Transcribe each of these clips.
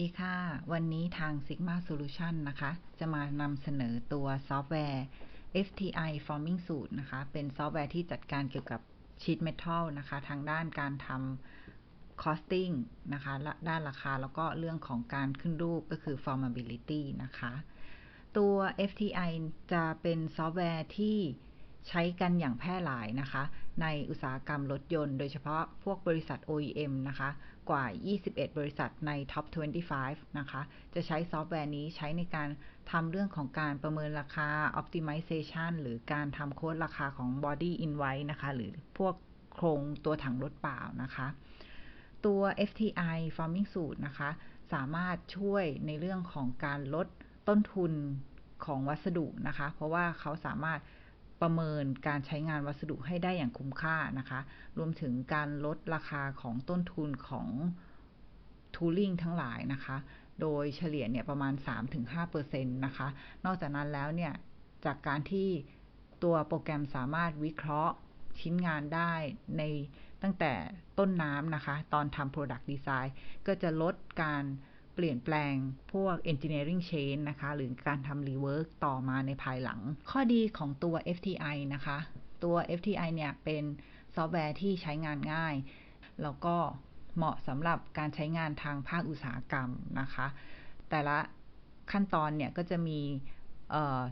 ดีค่ะ วันนี้ทาง Sigma Solution นะคะ จะมานำเสนอตัวซอฟต์แวร์ FTI Forming Suite นะคะ เป็นซอฟต์แวร์ที่จัดการเกี่ยวกับ Sheet Metal นะคะ ทางด้านการทำ costing นะคะ ด้านราคาแล้วก็เรื่องของการขึ้นรูปก็คือ formability นะคะ ตัว FTI จะเป็นซอฟต์แวร์ที่ ใช้กันอย่างแพร่หลายนะคะ ในอุตสาหกรรมรถยนต์โดยเฉพาะพวกบริษัท OEM นะคะ กว่า 21 บริษัทใน Top 25 นะคะ จะใช้ซอฟต์แวร์นี้ใช้ในการทำเรื่องของการประเมินราคา optimization หรือการทำโค้ดราคาของ body in white นะคะ หรือพวกโครงตัวถังรถเปล่านะคะ ตัว FTI Forming Suite นะคะ สามารถช่วยในเรื่องของการลดต้นทุนของวัสดุนะคะ เพราะว่าเขาสามารถ ประเมินการใช้งานวัสดุให้ได้อย่างคุ้มค่านะคะ รวมถึงการลดราคาของต้นทุนของ tooling ทั้งหลายนะคะ โดยเฉลี่ยเนี่ยประมาณ 3-5%นะคะ นอกจากนั้นแล้วเนี่ย จากการที่ตัวโปรแกรมสามารถวิเคราะห์ชิ้นงานได้ในตั้งแต่ต้นน้ำนะคะ ตอนทำ product design ก็จะลดการ เปลี่ยนแปลงพวก engineering change นะคะ หรือการทำ rework ต่อมาในภายหลัง ข้อดีของตัว FTI นะคะ ตัว FTI เนี่ยเป็นซอฟต์แวร์ที่ใช้งานง่าย แล้วก็เหมาะสำหรับการใช้งานทางภาคอุตสาหกรรมนะคะ แต่ละขั้นตอนเนี่ยก็จะมี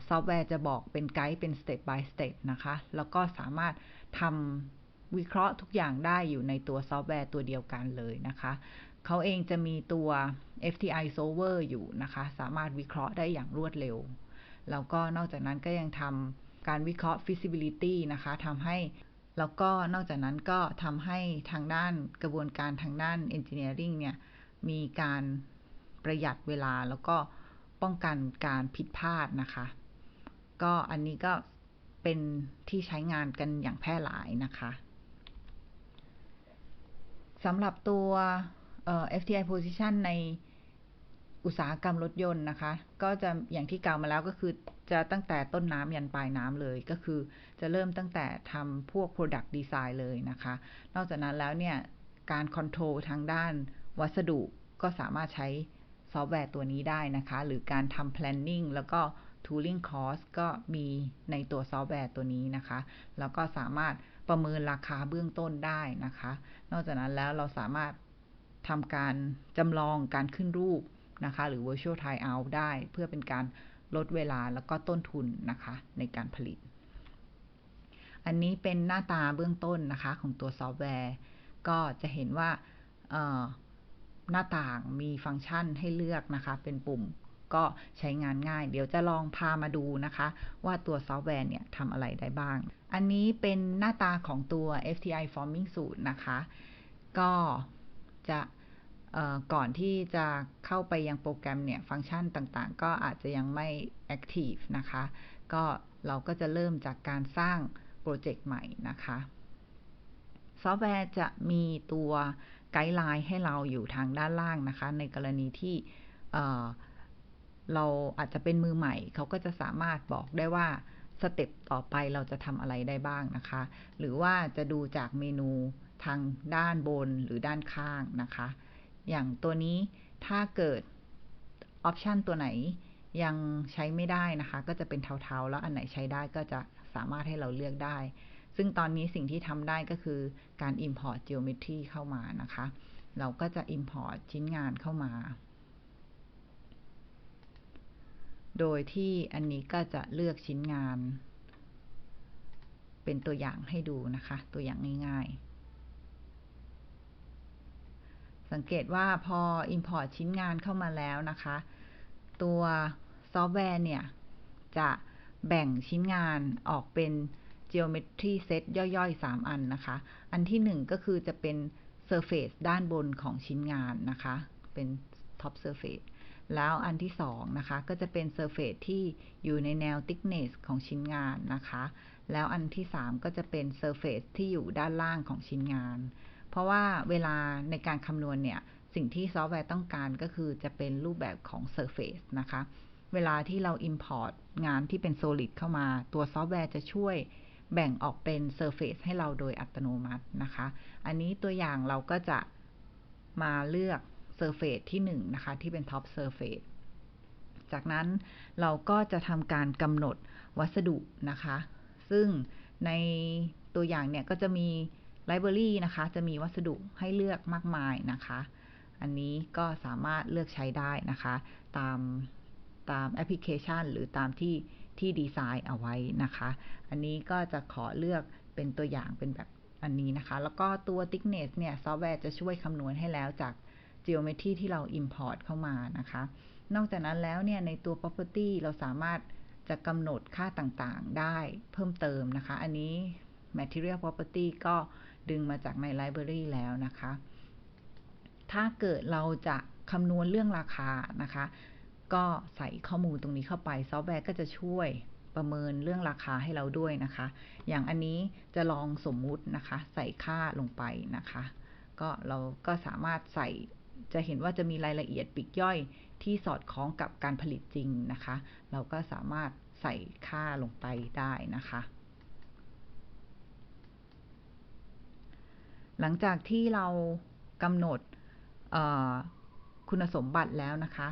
ซอฟต์แวร์จะบอกเป็นไกด์เป็น step by step นะคะ แล้วก็สามารถทำ วิเคราะห์ทุกอย่างได้อยู่ในตัวซอฟต์แวร์ตัวเดียวกันเลยนะคะเขาเองจะมีตัว FTI solver อยู่นะคะ สามารถวิเคราะห์ได้อย่างรวดเร็ว แล้วก็นอกจากนั้นก็ยังทำการวิเคราะห์ feasibility นะคะทำให้แล้วก็นอกจากนั้นก็ทำให้ทางด้านกระบวนการทางด้าน engineering เนี่ย มีการประหยัดเวลาแล้วก็ป้องกันการผิดพลาดนะคะ ก็อันนี้ก็เป็นที่ใช้งานกันอย่างแพร่หลายนะคะ สำหรับตัว FTI position ในอุตสาหกรรมรถยนต์นะคะ ก็จะอย่างที่กล่าวมาแล้วก็คือจะตั้งแต่ต้นน้ำยันปลายน้ำเลย ก็คือจะเริ่มตั้งแต่ทำพวก product design เลยนะคะ นอกจากนั้นแล้วเนี่ย การ control ทางด้านวัสดุก็สามารถใช้ซอฟต์แวร์ตัวนี้ได้นะคะ หรือการทำ planning แล้วก็ tooling cost ก็มีในตัวซอฟต์แวร์ตัวนี้นะคะ แล้วก็สามารถประเมินราคาเบื้องต้นได้นะคะ นอกจากนั้นแล้วเราสามารถทำการจำลองการขึ้นรูปนะคะ หรือ virtual try out ได้เพื่อเป็นการลดเวลาแล้วก็ต้นทุนนะคะ ในการผลิต อันนี้เป็นหน้าตาเบื้องต้นนะคะของตัวซอฟต์แวร์ ก็จะเห็นว่าหน้าต่างมีฟังก์ชันให้เลือกนะคะ เป็นปุ่ม ก็ใช้งานง่าย เดี๋ยวจะลองพามาดูนะคะ ว่าตัวซอฟต์แวร์เนี่ยทำอะไรได้บ้าง อันนี้เป็นหน้าตาของตัว FTI Forming Suite นะคะ ก็จะก่อนที่จะเข้าไปยังโปรแกรมเนี่ย ฟังก์ชันต่างๆ ก็อาจจะยังไม่ Active นะคะ ก็เราก็จะเริ่มจากการสร้างโปรเจกต์ใหม่นะคะ ซอฟต์แวร์จะมีตัวไกด์ไลน์ให้เราอยู่ทางด้านล่างนะคะ ในกรณีที่ เราอาจจะเป็นมือใหม่ เขาก็จะสามารถบอกได้ว่าสเต็ปต่อไปเราจะทำอะไรได้บ้างนะคะ หรือว่าจะดูจากเมนูทางด้านบนหรือด้านข้างนะคะ อย่างตัวนี้ถ้าเกิดออปชันตัวไหนยังใช้ไม่ได้นะคะ ก็จะเป็นเทาๆ แล้วอันไหนใช้ได้ก็จะสามารถให้เราเลือกได้ ซึ่งตอนนี้สิ่งที่ทำได้ก็คือการ import geometry เข้ามานะคะ เราก็จะ import ชิ้นงานเข้ามา โดยที่อันนี้ก็จะเลือกชิ้นงาน เป็นตัวอย่างให้ดูนะคะ ตัวอย่างง่ายๆ สังเกตว่าพอ Import ชิ้นงานเข้ามาแล้วนะคะ ตัวซอฟต์แวร์เนี่ย จะแบ่งชิ้นงานออกเป็น geometry set ย่อยๆ 3 อันนะคะ อันที่ 1 ก็คือจะเป็น surface ด้านบนของชิ้นงานนะคะ เป็น top surface แล้วอันที่สองนะคะ ก็จะเป็น surface ที่อยู่ในแนว thickness ของชิ้นงานนะคะ แล้วอันที่สามก็จะเป็น surface ที่อยู่ด้านล่างของชิ้นงาน เพราะว่าเวลาในการคำนวณเนี่ย สิ่งที่ซอฟต์แวร์ต้องการก็คือจะเป็นรูปแบบของ surface นะคะ เวลาที่เรา import งานที่เป็น solid เข้ามา ตัวซอฟต์แวร์จะช่วยแบ่งออกเป็น surface ให้เราโดยอัตโนมัตินะคะ อันนี้ตัวอย่างเราก็จะมาเลือก Surface ที่1นะคะที่เป็น Top Surface จากนั้นเราก็จะทำการกำหนดวัสดุนะคะ ซึ่งในตัวอย่างเนี่ยก็จะมีไลบรารีนะคะ จะมีวัสดุให้เลือกมากมายนะคะ อันนี้ก็สามารถเลือกใช้ได้นะคะ ตามตามแอปพลิเคชัน หรือตามที่ที่ดีไซน์เอาไว้นะคะ อันนี้ก็จะขอเลือกเป็นตัวอย่างเป็นแบบอันนี้นะคะ แล้วก็ตัว thickness เนี่ยซอฟต์แวร์จะช่วยคำนวณให้แล้วจาก geometry ที่เรา import เข้ามานะคะ นอกจากนั้นแล้วเนี่ยในตัว property เราสามารถจะกำหนดค่าต่างๆ ได้เพิ่มเติมนะคะ อันนี้ material property ก็ดึงมาจากใน library แล้วนะคะ ถ้าเกิดเราจะคำนวณเรื่องราคานะคะ ก็ใส่ข้อมูลตรงนี้เข้าไป ซอฟต์แวร์ก็จะช่วยประเมินเรื่องราคาให้เราด้วยนะคะ อย่างอันนี้จะลองสมมุตินะคะ ใส่ค่าลงไปนะคะ ก็เราก็สามารถใส่ จะเห็นว่าจะมีรายละเอียดปิกย่อยที่สอดคล้องกับการผลิตจริงนะคะ เราก็สามารถใส่ค่าลงไปได้นะคะ หลังจากที่เรากำหนดคุณสมบัติแล้วนะคะ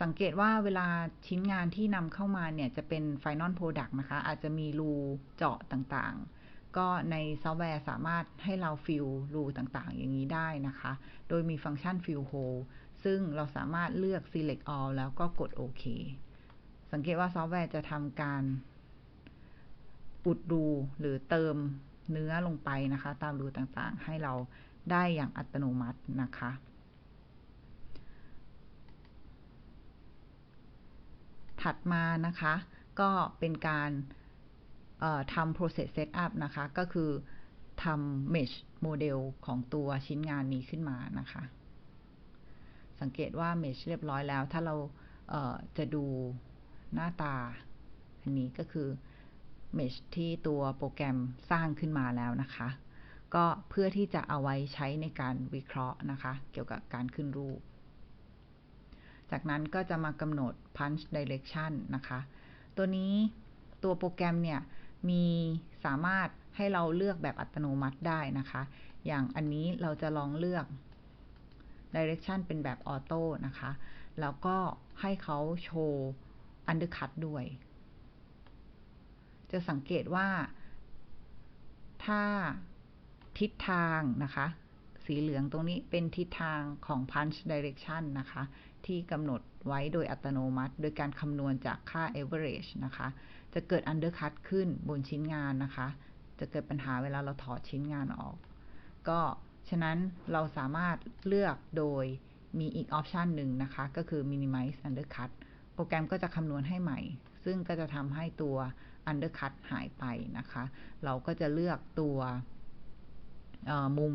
สังเกตว่าเวลาชิ้นงานที่นำเข้ามาเนี่ยจะเป็น Final Product นะคะ อาจจะมีรูเจาะต่างๆ ก็ในซอฟต์แวร์สามารถให้เราฟิลรูต่างๆ อย่างนี้ได้นะคะ โดยมีฟังก์ชัน Fill Hole ซึ่งเราสามารถเลือก Select All แล้วก็กดโอเค สังเกตว่าซอฟต์แวร์จะทำการอุดรูหรือเติมเนื้อลงไปนะคะ ตามรูต่างๆ ให้เราได้อย่างอัตโนมัตินะคะ ถัดมานะคะ ก็เป็นการ ทำ process setup นะคะ ก็คือทำ mesh model ของตัวชิ้นงานนี้ขึ้นมานะคะ สังเกตว่า mesh เรียบร้อยแล้ว ถ้าเราจะดูหน้าตา อันนี้ก็คือ mesh ที่ตัวโปรแกรมสร้างขึ้นมาแล้วนะคะ ก็เพื่อที่จะเอาไว้ใช้ในการวิเคราะห์นะคะ เกี่ยวกับการขึ้นรูป จากนั้นก็จะมากำหนด punch direction นะคะ ตัวนี้ตัวโปรแกรมเนี่ย มีสามารถให้เราเลือกแบบอัตโนมัติได้นะคะ อย่างอันนี้เราจะลองเลือก direction เป็นแบบออโต้นะคะ แล้วก็ให้เขาโชว์ undercut ด้วย จะสังเกตว่า ถ้าทิศทางนะคะ สีเหลืองตรงนี้เป็นทิศทางของ punch direction นะคะ ที่กำหนดไว้โดยอัตโนมัติ โดยการคำนวณจากค่า average นะคะ จะเกิด undercut ขึ้นบนชิ้นงานนะคะ จะเกิดปัญหาเวลาเราถอดชิ้นงานออก ก็ฉะนั้นเราสามารถเลือกโดยมีอีกออปชันหนึ่งนะคะ ก็คือ minimize undercut โปรแกรมก็จะคำนวณให้ใหม่ ซึ่งก็จะทำให้ตัว undercut หายไปนะคะ เราก็จะเลือกตัวมุม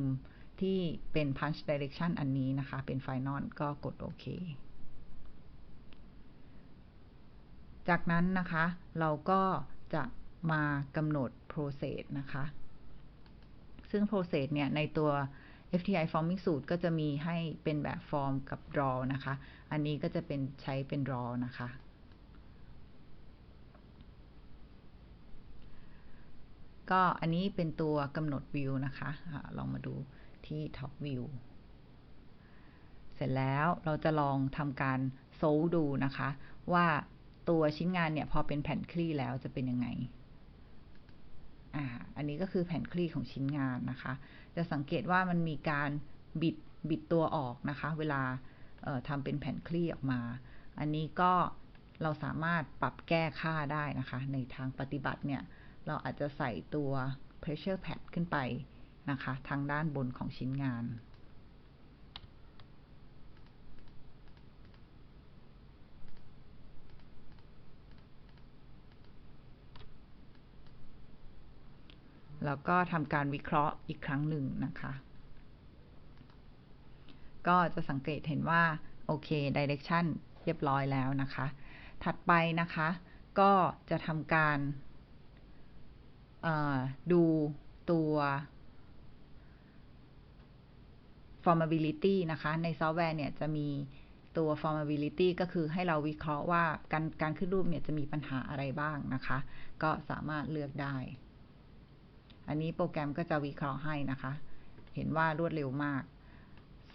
ที่เป็น punch direction อันนี้นะคะ เป็น final ก็กดโอเค จากนั้นนะคะ เราก็จะมากำหนด process นะคะ ซึ่ง process เนี่ย ในตัว FTI forming สูตรก็จะมีให้เป็นแบบฟอร์มกับ draw นะคะ อันนี้ก็จะเป็นใช้เป็น draw นะคะก็อันนี้เป็นตัวกำหนดวิวนะคะอะลองมาดู ที่ top view เสร็จแล้วเราจะลองทำการโซลดูนะคะ ว่าตัวชิ้นงานเนี่ยพอเป็นแผ่นคลี่แล้วจะเป็นยังไงอ่าอันนี้ก็คือแผ่นคลี่ของชิ้นงานนะคะ จะสังเกตว่ามันมีการบิดบิดตัวออกนะคะ เวลาทำเป็นแผ่นคลี่ออกมา อันนี้ก็เราสามารถปรับแก้ค่าได้นะคะ ในทางปฏิบัติเนี่ย เราอาจจะใส่ตัว pressure pad ขึ้นไป นะคะ ทางด้านบนของชิ้นงาน แล้วก็ทำการวิเคราะห์อีกครั้งหนึ่งนะคะ ก็จะสังเกตเห็นว่า โอเค direction เรียบร้อยแล้วนะคะ ถัดไปนะคะ ก็จะทำการดูตัว formability นะคะ ในซอฟต์แวร์เนี่ยจะมีตัว formability ก็คือให้เราวิเคราะห์ว่าการการขึ้นรูปเนี่ยจะมีปัญหาอะไรบ้างนะคะ ก็สามารถเลือกได้ อันนี้โปรแกรมก็จะวิเคราะห์ให้นะคะ เห็นว่ารวดเร็วมาก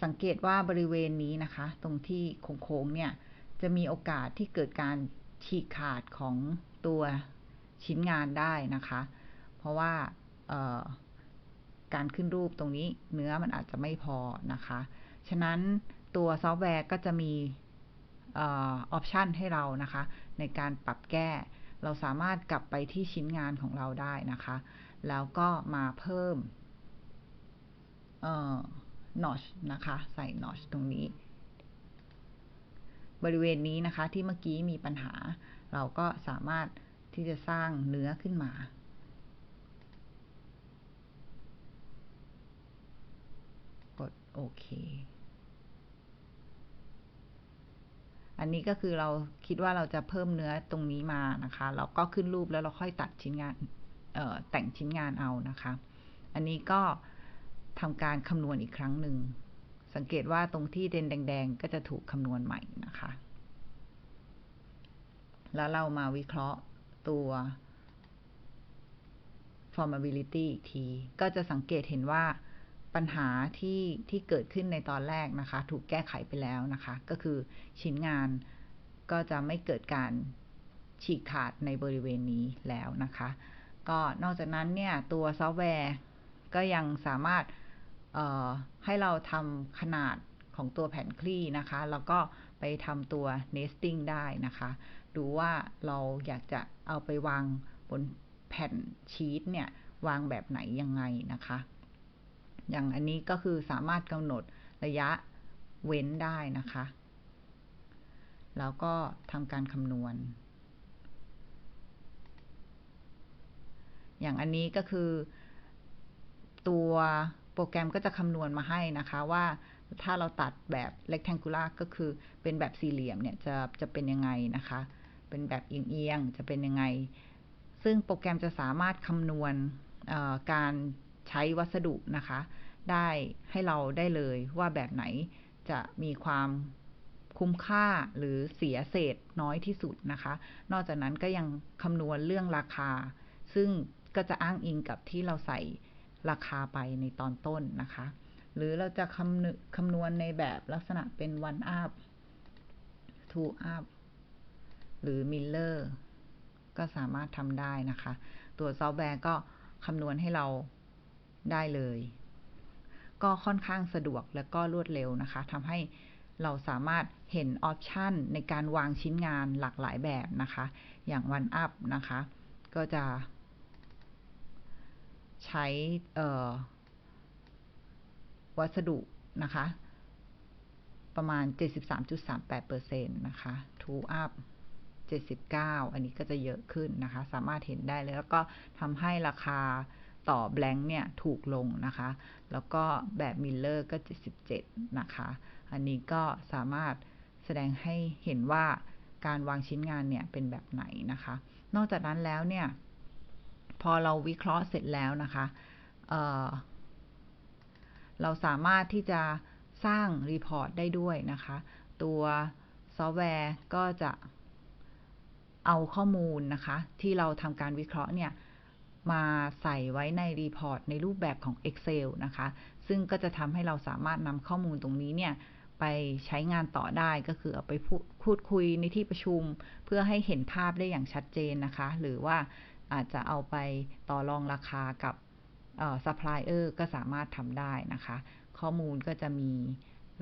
สังเกตว่าบริเวณนี้นะคะ ตรงที่โค้งๆเนี่ยจะมีโอกาสที่เกิดการฉีกขาดของตัวชิ้นงานได้นะคะ เพราะว่า การขึ้นรูปตรงนี้เนื้อมันอาจจะไม่พอนะคะ ฉะนั้นตัวซอฟต์แวร์ก็จะมีออปชันให้เรานะคะ ในการปรับแก้ เราสามารถกลับไปที่ชิ้นงานของเราได้นะคะ แล้วก็มาเพิ่มนอชนะคะ ใส่นอชตรงนี้ บริเวณนี้นะคะที่เมื่อกี้มีปัญหา เราก็สามารถที่จะสร้างเนื้อขึ้นมา กด โอเค อันนี้ก็คือเราคิดว่าเราจะเพิ่มเนื้อตรงนี้มานะคะ เราก็ขึ้นรูปแล้วเราค่อยตัดชิ้นงานแต่งชิ้นงานเอานะคะ อันนี้ก็ทำการคำนวณอีกครั้งหนึ่ง สังเกตว่าตรงที่เด่นแดง ๆ ก็จะถูกคำนวณใหม่นะคะ แล้วเรามาวิเคราะห์ตัว formability อีกที ก็จะสังเกตเห็นว่า ปัญหาที่ที่เกิดขึ้นในตอนแรกนะคะ ถูกแก้ไขไปแล้วนะคะ ก็คือชิ้นงานก็จะไม่เกิดการฉีกขาดในบริเวณนี้แล้วนะคะ ก็นอกจากนั้นเนี่ยตัวซอฟต์แวร์ก็ยังสามารถให้เราทำขนาดของตัวแผ่นคลี่นะคะ แล้วก็ไปทำตัว nesting ได้นะคะ ดูว่าเราอยากจะเอาไปวางบนแผ่นชีตเนี่ย วางแบบไหนยังไงนะคะ อย่างอันนี้ก็คือสามารถกำหนดระยะเว้นได้นะคะ แล้วก็ทำการคำนวณ อย่างอันนี้ก็คือ ตัวโปรแกรมก็จะคำนวณมาให้นะคะว่าถ้าเราตัดแบบ rectangular ก็คือเป็นแบบสี่เหลี่ยมเนี่ยจะจะเป็นยังไงนะคะ เป็นแบบเอียงๆจะเป็นยังไง ซึ่งโปรแกรมจะสามารถคำนวณการ ใช้วัสดุนะคะ ได้ให้เราได้เลยว่าแบบไหนจะมีความคุ้มค่าหรือเสียเศษน้อยที่สุดนะคะ นอกจากนั้นก็ยังคำนวณเรื่องราคา ซึ่งก็จะอ้างอิงกับที่เราใส่ราคาไปในตอนต้นนะคะ หรือเราจะคำคำนวณในแบบลักษณะเป็น one up two up หรือ miller ก็สามารถทำได้นะคะ ตัวซอฟต์แวร์ก็คำนวณให้เรา ได้เลย ก็ค่อนข้างสะดวกและก็รวดเร็วนะคะทำให้เราสามารถเห็นออปชันในการวางชิ้นงานหลากหลายแบบนะคะ อย่าง one up นะคะ ก็จะ ใช้วัสดุนะคะ ประมาณ 73.38%นะคะ two up 79 อันนี้ก็จะเยอะขึ้นนะคะ สามารถเห็นได้เลย แล้วก็ทำให้ราคา ต่อแบงค์เนี่ยถูกลงนะคะ แล้วก็แบบมิลเลอร์ก็ 77 นะคะ อันนี้ก็สามารถแสดงให้เห็นว่าการวางชิ้นงานเนี่ยเป็นแบบไหนนะคะ นอกจากนั้นแล้วเนี่ย พอเราวิเคราะห์เสร็จแล้วนะคะเเราสามารถที่จะสร้างรีพอร์ตได้ด้วยนะคะ ตัวซอฟต์แวร์ก็จะเอาข้อมูลนะคะ ที่เราทำการวิเคราะห์เนี่ย มาใส่ไว้ในรีพอร์ตในรูปแบบของ Excel นะคะ ซึ่งก็จะทำให้เราสามารถนำข้อมูลตรงนี้เนี่ยไปใช้งานต่อได้ก็คือเอาไปพูดคุยในที่ประชุม เพื่อให้เห็นภาพได้อย่างชัดเจนนะคะ หรือว่าอาจจะเอาไปต่อรองราคากับซัพพลายเออร์ก็สามารถทำได้นะคะ ข้อมูลก็จะมี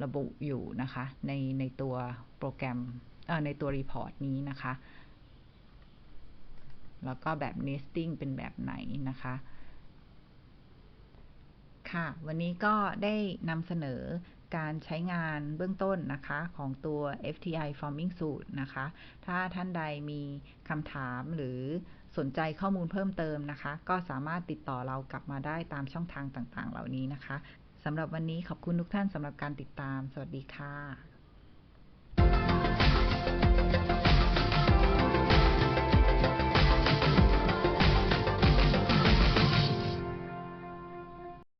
ระบุอยู่นะคะ ในในตัวโปรแกรมในตัวรีพอร์ตนี้นะคะ แล้วก็แบบ nesting เป็นแบบไหนนะคะ ค่ะ วันนี้ก็ได้นำเสนอการใช้งานเบื้องต้นนะคะของตัว FTI Forming Suit นะคะ ถ้าท่านใดมีคำถามหรือสนใจข้อมูลเพิ่มเติมนะคะ ก็สามารถติดต่อเรากลับมาได้ตามช่องทางต่างๆ เหล่านี้นะคะสำหรับวันนี้ขอบคุณทุกท่านสำหรับการติดตาม สวัสดีค่ะ